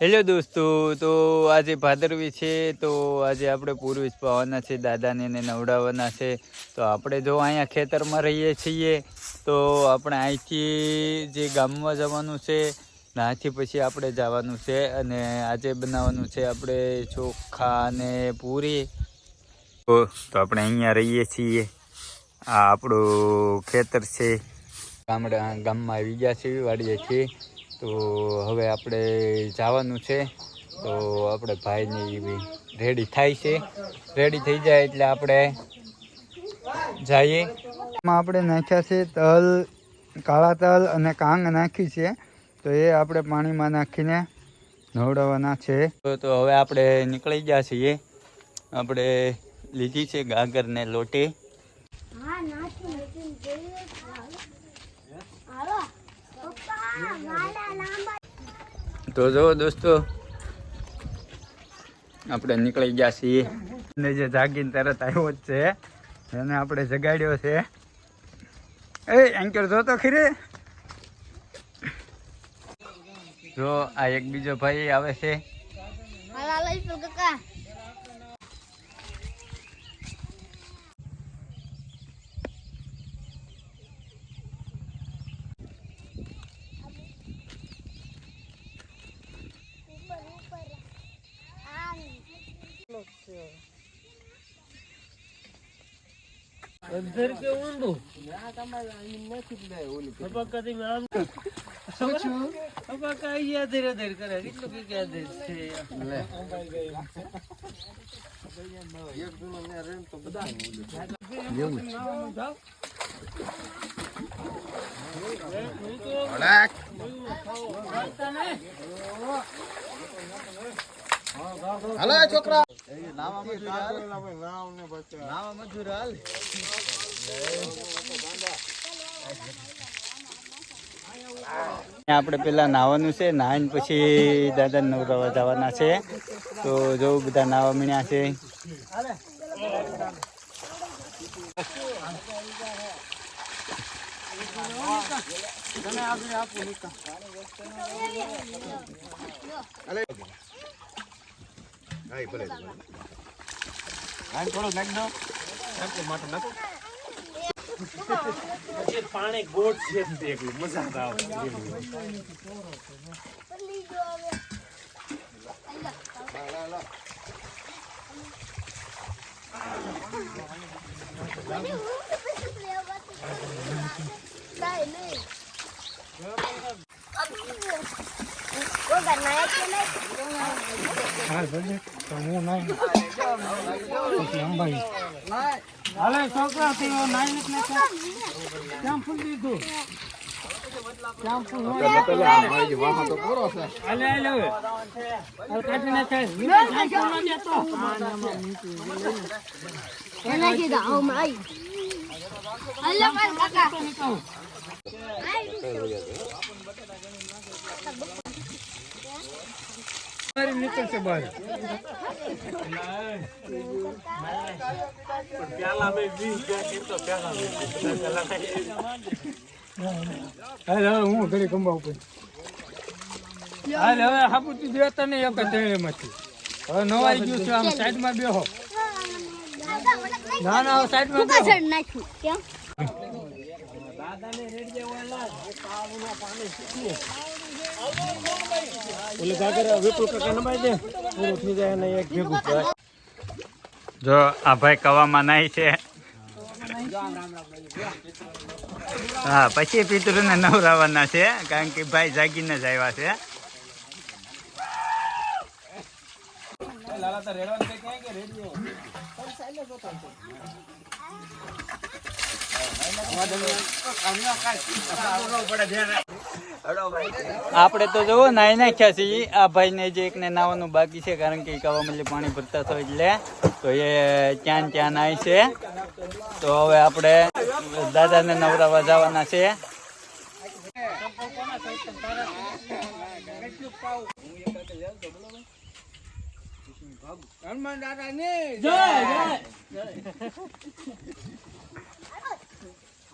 Hello દોસ્તો, તો આજે ભાદરવી છે, તો આજે આપણે પૂર્વીજ પાવાના છે, દાદાને એને નવડાવવાના છે. તો આપણે જો અહીંયા ખેતરમાં રહીએ છીએ, તો આપણે અહીંથી જે ગામમાં જવાનું છે, ત્યાંથી પછી આપણે જવાનું છે અને આજે બનાવવાનું છે આપણે ચોખા અને પૂરી. તો આપણે અહીંયા રહીએ છીએ. આ આપણું ખેતર છે. ગામડા ગામમાં આવી ગયા છીએ વાડીએ છીએ તો હવે આપણે જવાનું છે. તો આપણે ભાઈની રેડી થાય છે. રેડી થઈ જાય એટલે આપણે જઈએ. એમાં આપણે નાખ્યા છે તલ, કાળા તલ અને કાંગ નાખી છે. તો એ આપણે પાણીમાં નાખીને નવડાવવાના છે. તો હવે આપણે નીકળી ગયા છીએ. આપણે લીધી છે ગાગર ને લોટી નાથી નાથી જોઈએ હાલો પપ્પા વાડા લાંબા તો જો દોસ્તો, આપણે નીકળી ગયા છીએ. અને જે જાગીને તરત આવ્યો જ છે, એને આપણે જગાડ્યો છે. એ એન્કર જો તો ખરી. જો આ એક બીજો ભાઈ આવે છે. તો અધર કે ઊંડું? પપ્પા કદી મેં આમ પપ્પા કાંઈ યાદ ધીરે ધીરે કરે. કેટલું કે યાદ છે? આપણે પેલા નાવાનું છે નાહીને પછી દાદા નવરાવા જવાના છે. તો જો બધા નાવા મીણ્યા છે. પછી પાણી ગોટ છે એકલું મજા આવે પલ્લી જો હવે હાલે છોકરા થી નાઈ છે કેમ ફૂલ દીધું કેમ ફૂલ હાલે હાલે હવે હાલ કાઢી નાખે ના એના કીધા આવ માઈ માર કાકા નીકળશે બહાર હું ઘડી ખંભા ઉપર. હાલ હવે હાપુતી દેતા નહીં એક જ માંથી હવે નવાઈ ગયું છે આમ સાઈડમાં બેહો. ના ના સાઈડમાં બેહો. પાછળ નાખ્યું. કેમ? જો આ ભાઈ કવામાં નાય છે. હા, પછી પિતૃને નવરાવાના છે, કારણ કે ભાઈ જાગીને જ આવ્યા છે. આપણે તો જુઓ નાઈ નાખ્યા છીએ. આ ભાઈને જે એકને નાવાનું બાકી છે કારણ કે કવામાં પાણી ભરતા થયો એટલે. તો એ ત્યાં ને ત્યાં નાય છે. તો હવે આપણે દાદાને નવરાવા જવાના છે. હનુમાન દાદા ને. જય જય.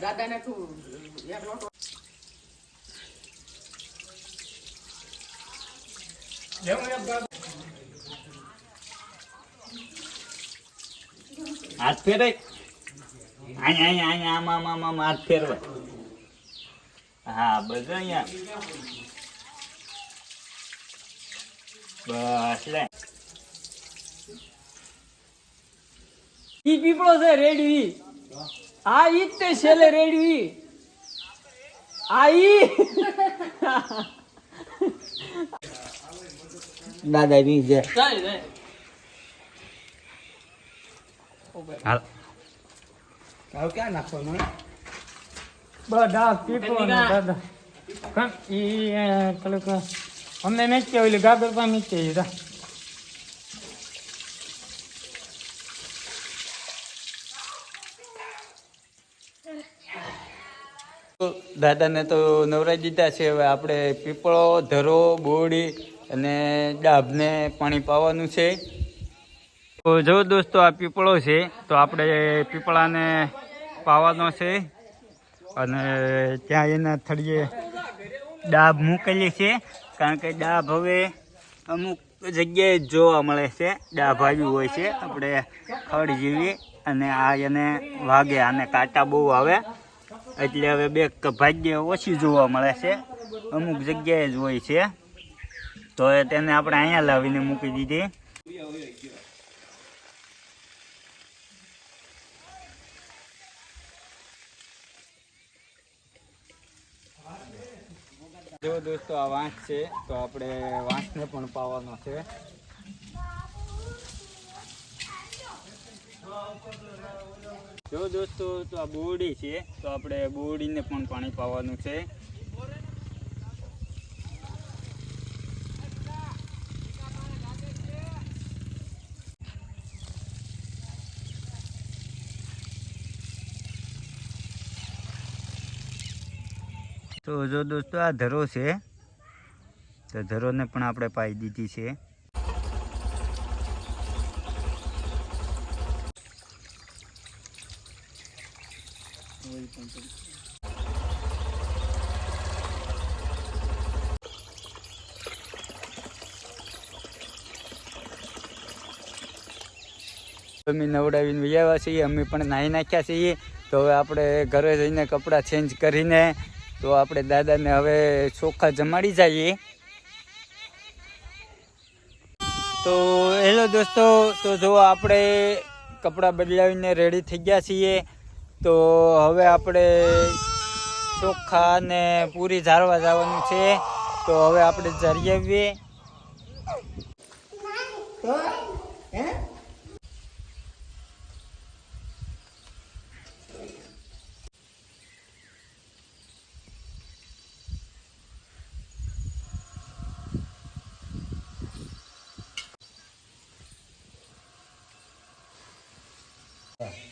જય જય આ ની ના નો ન્યો દાદા ને તું હાથ ફેરાય. અહીંયા અહીંયા અહીંયા આમ આમ હાથ ફેરવાય. હા, બધા અહીંયા. બસ, લે. ઈ પીપળો છે રેડવી આ ઈ જ તે છેલ્લે રેડવી આ ઈ દાદા બી જે હાલ ક્યાં નાખવાનું બધા પીપળો ને દાદા કમ ઈ અ, અમને મેચ ઓલી ગાગર પણ મેચ ઈ દાદાને તો નવરાઈ દીધા છે. હવે આપણે પીપળો, ધરો, બોડી અને ડાભને પાણી પાવાનું છે. તો જો દોસ્તો, આ પીપળો છે, તો આપણે પીપળાને પાવાનો છે અને ત્યાં એના થળીએ ડાભ મૂકેલી છે. કારણ કે ડાભ હવે અમુક જગ્યાએ જોવા મળે છે. ડાભ આવ્યું હોય છે. આપણે ખડ જેવી અને આ એને વાગે, આને કાંટા બહુ આવે. એટલે હવે બે ભાગ્ય ઓછી જોવા મળે છે. અમુક જગ્યાએ જ હોય છે. તો તેને આપણે અહીંયા લાવીને મૂકી દીધી. જો દોસ્તો, આ વાંસ છે, તો આપણે વાંસને પણ પાવાનો છે. જો દોસ્તો, તો આ બોરડી છે, તો આપણે બોરડીને પણ પાણી પાવાનું છે. તો જો દોસ્તો, આ ધરો છે. તો ધરોને પણ આપણે પાઈ દીધી છે. અમે નવડાવીને વૈયાવા છીએ. અમે પણ નાહી નાખ્યા છીએ. તો હવે આપણે ઘરે જઈને કપડાં ચેન્જ કરીને તો આપણે દાદાને હવે ચોખ્ખા જમાડી જઈએ. તો હેલો દોસ્તો, તો જો આપણે કપડાં બદલાવીને રેડી થઈ ગયા છીએ. તો હવે આપણે ચોખ્ખા ને પૂરી ઝારવા જવાનું છે. તો હવે આપણે ઝારી આવીએ. Yeah.